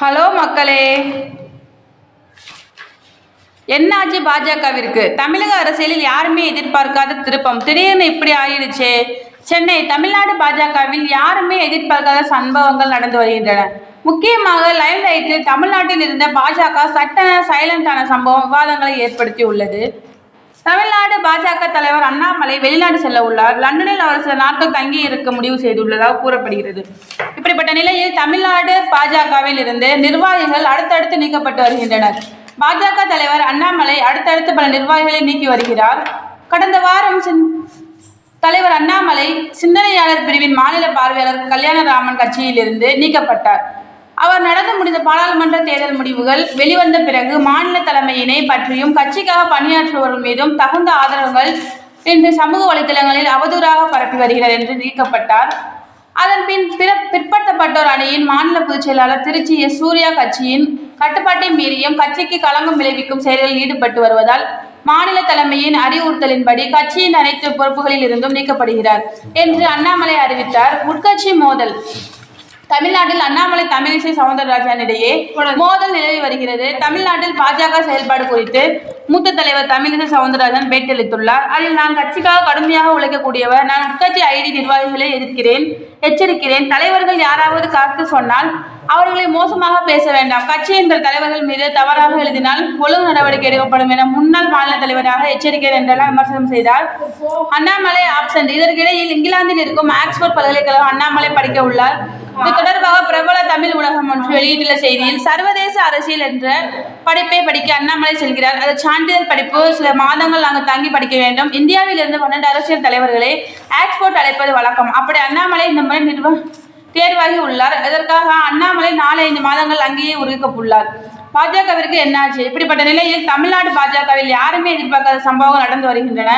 Hello மக்களே. என்னாச்சு பாஜகவிற்கு? தமிழக அரசியலில் யாருமே எதிர்பார்க்காத திருப்பம். திடீர்னு இப்படி ஆயிடுச்சு. சென்னை தமிழ்நாடு பாஜகவில் யாருமே எதிர்பார்க்காத சம்பவங்கள் நடந்து வருகின்றன. முக்கியமாக லைவ் லைட்டில் தமிழ்நாட்டில் இருந்த பாஜக சட்ட சைலண்டான சம்பவம் விவாதங்களை ஏற்படுத்தி உள்ளது. தமிழ்நாடு பாஜக தலைவர் அண்ணாமலை வெளிநாடு செல்ல உள்ளார். லண்டனில் அவர் சில நாட்கள் தங்கி இருக்க முடிவு செய்துள்ளதாக கூறப்படுகிறது. இப்படிப்பட்ட நிலையில் தமிழ்நாடு பாஜகவில் இருந்து நிர்வாகிகள் அடுத்தடுத்து நீக்கப்பட்டு வருகின்றனர். பாஜக தலைவர் அண்ணாமலை அடுத்தடுத்து பல நிர்வாகிகளை நீக்கி வருகிறார். கடந்த வாரம் தலைவர் அண்ணாமலை சிந்தனையாளர் பிரிவின் மாநில பார்வையாளர் கல்யாணராமன் கட்சியிலிருந்து நீக்கப்பட்டார். அவர் நடந்து முடிந்த பாராளுமன்ற தேர்தல் முடிவுகள் வெளிவந்த பிறகு மாநில தலைமையினை பற்றியும் கட்சிக்காக பணியாற்றுபவர்கள் மீதும் தகுந்த ஆதரவுகள் இன்று சமூக வலைதளங்களில் அவதூறாக பரப்பி வருகிறார் என்று நீக்கப்பட்டார். அதன் பின் பிற பிற்படுத்தப்பட்டோர் அணியின் மாநில பொதுச் செயலாளர் திருச்சி எஸ். சூர்யா கட்சியின் கட்டுப்பாட்டை மீறியும் கட்சிக்கு களங்கம் விளைவிக்கும் செயல்களில் ஈடுபட்டு வருவதால் மாநில தலைமையின் அறிவுறுத்தலின்படி கட்சியின் அனைத்து பொறுப்புகளில் இருந்தும் நீக்கப்படுகிறார் என்று அண்ணாமலை அறிவித்தார். உட்கட்சி மோதல். தமிழ்நாட்டில் அண்ணாமலை தமிழிசை சவுந்தரராஜனிடையே மோதல் நிலவி வருகிறது. தமிழ்நாட்டில் பாஜக செயல்பாடு குறித்து மூத்த தலைவர் தமிழிசை சவுந்தரராஜன் பேட்டியளித்துள்ளார் அதில் நான் கட்சிக்காக கடுமையாக உழைக்கக்கூடியவர் நான் உட்கட்சி ஐடி நிர்வாகிகளை எதிர்க்கிறேன் எச்சரிக்கிறேன். தலைவர்கள் யாராவது காத்து சொன்னால் அவர்களை மோசமாக பேச வேண்டாம். கட்சி என்ற தலைவர்கள் மீது தவறாக எழுதினால் ஒழுங்கு நடவடிக்கை எடுக்கப்படும் என முன்னாள் மாநில தலைவராக எச்சரிக்கை என்றெல்லாம் விமர்சனம் செய்தார். அண்ணாமலை ஆப்சண்ட் இதற்கிடையில் இங்கிலாந்தில் இருக்கும் ஆக்ஸ்போர்ட் பல்கலைக்கழகம் அண்ணாமலை படிக்க உள்ளார். இது தொடர்பாக பிரபல தமிழ் ஒன்று வெளியிட்டுள்ள செய்தியில் சர்வதேச அரசியல் என்ற படிப்பை படிக்க அண்ணாமலை செல்கிறார். அது சான்றிதழ் படிப்பு சில மாதங்கள் நாங்கள் தங்கி படிக்க வேண்டும். இந்தியாவில் இருந்து பன்னெண்டு அரசியல் தலைவர்களை ஆக்ஸ்போர்ட் அழைப்பது வழக்கம். அப்படி அண்ணாமலை இந்த முறை நிர்வ தேர்வாகி உள்ளார். இதற்காக அண்ணாமலை நாலு ஐந்து மாதங்கள் அங்கேயே உருவிக்கப்பட்டுள்ளார் பாஜகவிற்கு என்னாச்சு இப்படிப்பட்ட நிலையில் தமிழ்நாடு பாஜகவில் யாருமே எதிர்பார்க்காத சம்பவங்கள் நடந்து வருகின்றன.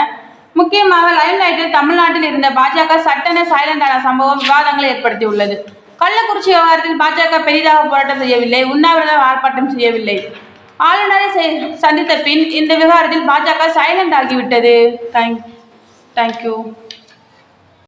முக்கியமாக லைவ் லைட்டில் தமிழ்நாட்டில் இருந்த பாஜக சட்டென சைலண்டான சம்பவம் விவாதங்களை ஏற்படுத்தியுள்ளது. கள்ளக்குறிச்சி விவகாரத்தில் பாஜக பெரிதாக போராட்டம் செய்யவில்லை உண்ணாவிரதம் ஆர்ப்பாட்டம் செய்யவில்லை. ஆளுநரை சந்தித்த பின் இந்த விவகாரத்தில் பாஜக சைலண்ட் ஆகிவிட்டது. Thank thank you